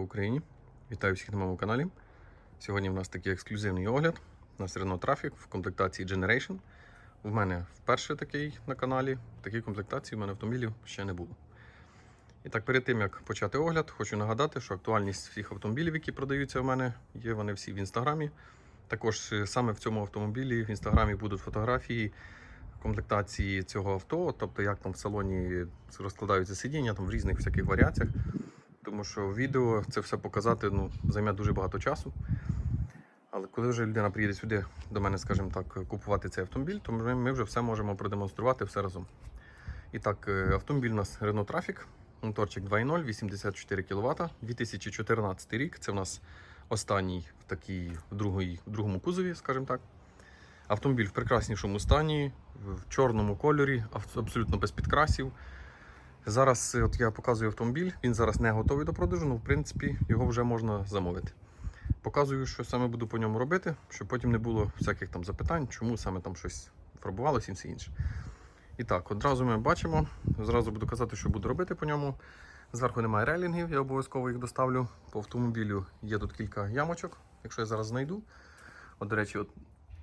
Україні! Вітаю всіх на моєму каналі. Сьогодні в нас такий ексклюзивний огляд на Renault Traffic в комплектації Generation. У мене вперше такий на каналі. Такій комплектації в мене автомобілів ще не було. І так, перед тим як почати огляд, хочу нагадати, що актуальність всіх автомобілів, які продаються в мене, є вони всі в інстаграмі. Також е, саме в цьому автомобілі в інстаграмі будуть фотографії комплектації цього авто, тобто як там в салоні розкладаються сидіння, там в різних всяких варіаціях. Тому що відео це все показати ну, займе дуже багато часу. Але коли вже людина приїде сюди до мене, скажімо так, купувати цей автомобіль, то ми, ми вже все можемо продемонструвати все разом. І так, е, автомобіль у нас Renault Traffic, моторчик 2.0, 84 кВт, 2014 рік. Це в нас останній в такій в, другій, в другому кузові, скажімо так. Автомобіль в прекраснішому стані, в чорному кольорі, абсолютно без підкрасів. Зараз е, от я показую автомобіль, він зараз не готовий до продажу, але в принципі його вже можна замовити. Показую, що саме буду по ньому робити, щоб потім не було всяких там запитань, чому саме там щось фарбувалося і все інше. І так, одразу ми бачимо, зразу буду казати, що буду робити по ньому. Зверху немає рейлінгів, я обов'язково їх доставлю. По автомобілю є тут кілька ямочок, якщо я зараз знайду. От, до речі, от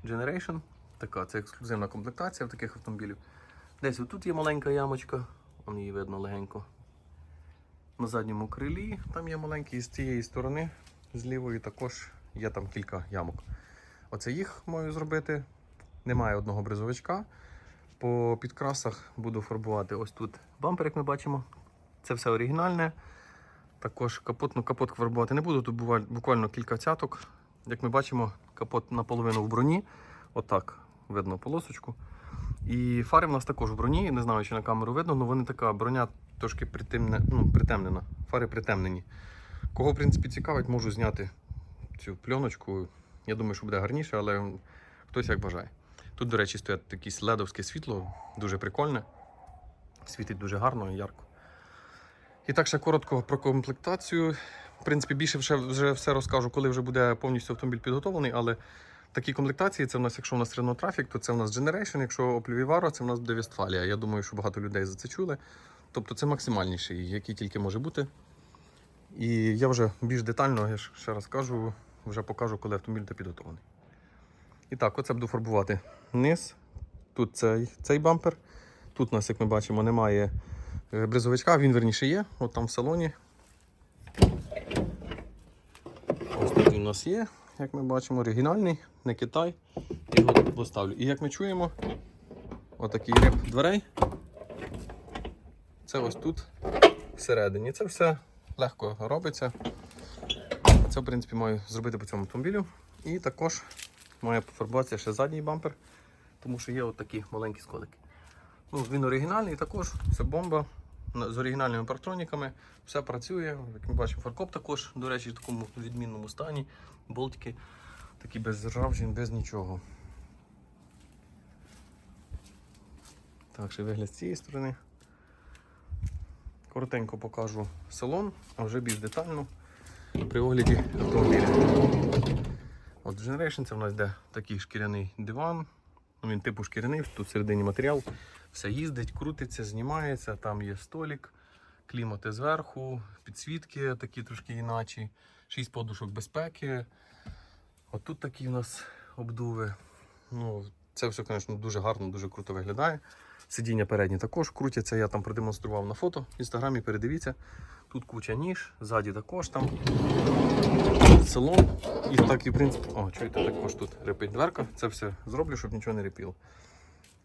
Generation, така це ексклюзивна комплектація в таких автомобілів. Десь отут є маленька ямочка, Вон її видно легенько. На задньому крилі там є маленький, і з цієї сторони, з лівої також є там кілька ямок. Оце їх маю зробити. Немає одного бризовичка. По підкрасах буду фарбувати ось тут бампер, як ми бачимо. Це все оригінальне. Також капот, ну капот фарбувати не буду. Тут буквально кілька цяток. Як ми бачимо, капот наполовину в броні. Отак видно полосочку. І фари в нас також в броні. Не знаю, чи на камеру видно, але вони така броня трошки притемне, ну, притемнена. Фари притемнені. Кого, в принципі, цікавить, можу зняти цю пленочку. Я думаю, що буде гарніше, але хтось як бажає. Тут, до речі, стоять якесь ледовське світло, дуже прикольне. Світить дуже гарно і ярко. І так ще коротко про комплектацію. В принципі, більше вже, вже все розкажу, коли вже буде повністю автомобіль підготовлений, але такі комплектації, це в нас, якщо у нас Renault Traffic, то це в нас Generation, якщо Opel це в нас буде Westfalia. Я думаю, що багато людей за це чули. Тобто це максимальніший, який тільки може бути. І я вже більш детально, я ще раз кажу, вже покажу, коли автомобіль буде підготовлений. І так, оце буду фарбувати низ. Тут цей, цей бампер. Тут у нас, як ми бачимо, немає е, бризовичка, він верніше є, от там в салоні. Ось тут у нас є, як ми бачимо, оригінальний, не Китай. Його поставлю. І як ми чуємо, отакий риб дверей. Це ось тут всередині. Це все легко робиться. Це, в принципі, маю зробити по цьому автомобілю. І також має пофарбуватися ще задній бампер, тому що є от такі маленькі сколики. Ну, він оригінальний, також це бомба з оригінальними партроніками. Все працює. Як ми бачимо, фаркоп також, до речі, в такому відмінному стані. Болтики такі без ржавчин, без нічого. Так, ще вигляд з цієї сторони. Коротенько покажу салон, а вже більш детально при огляді автомобіля. От Generation це в нас йде такий шкіряний диван. Він типу шкіряний, тут всередині матеріал. Все їздить, крутиться, знімається, там є столик, клімати зверху, підсвітки такі трошки іначі, 6 подушок безпеки. Отут тут такі у нас обдуви. Ну, це все, звісно, дуже гарно, дуже круто виглядає. Сидіння передні також крутяться, я там продемонстрував на фото в інстаграмі, передивіться. Тут куча ніж, ззаді також там салон. І так, і в принципі, о, чуєте, також тут репить дверка. Це все зроблю, щоб нічого не репіло.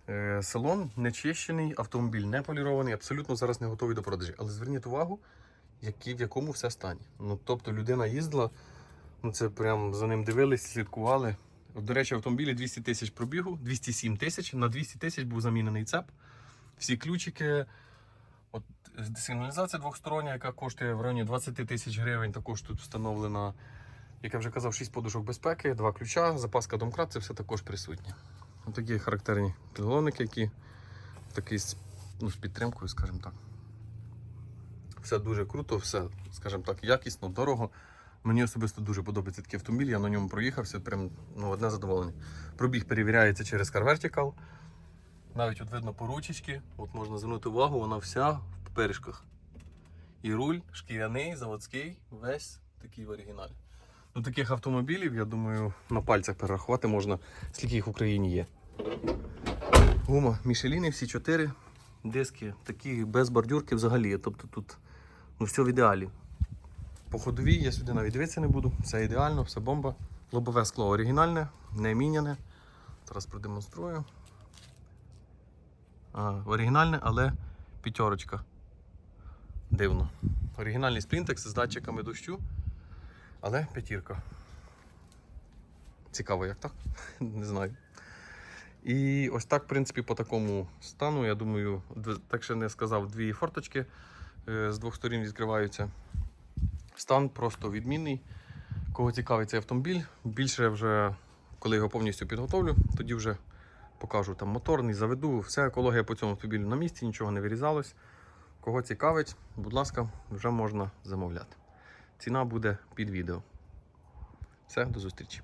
Е, салон не чищений, автомобіль не полірований, абсолютно зараз не готовий до продажі. Але зверніть увагу, який, в якому все стані. Ну, тобто людина їздила, ну це прям за ним дивились, слідкували. От, До речі, автомобілі 200 тисяч пробігу, 207 тисяч. На 200 тисяч був замінений цеп. Всі ключики. От сигналізація двохстороння, яка коштує в районі 20 тисяч гривень, також тут встановлена, як я вже казав, 6 подушок безпеки, 2 ключа, запаска домкрат, це все також присутнє. Ось такі характерні підголовники, які такий ну, з підтримкою, скажімо так. Все дуже круто, все, скажімо так, якісно, дорого. Мені особисто дуже подобається такий автомобіль, я на ньому проїхався, прям ну, одне задоволення. Пробіг перевіряється через Car. Навіть от видно по ручечки, от можна звернути увагу, вона вся в паперишках. І руль шкіряний, заводський, весь такий в оригіналі. Ну, таких автомобілів, я думаю, на пальцях перерахувати можна, скільки їх в Україні є. Гума Мішеліни, всі чотири. Диски такі без бордюрки взагалі. Тобто тут ну, все в ідеалі. По ходовій я сюди навіть дивитися не буду. Все ідеально, все бомба. Лобове скло оригінальне, не міняне. Зараз продемонструю. А, оригінальне, але п'ятерочка. Дивно. Оригінальний сплінтекс з датчиками дощу, але п'ятірка. Цікаво, як так? Не знаю. І ось так, в принципі, по такому стану, я думаю, так ще не сказав, дві форточки е, з двох сторін відкриваються. Стан просто відмінний. Кого цікавить цей автомобіль, більше вже, коли його повністю підготовлю, тоді вже покажу там моторний, заведу, вся екологія по цьому автомобілю на місці, нічого не вирізалось. Кого цікавить, будь ласка, вже можна замовляти. Ціна буде під відео. Все, до зустрічі.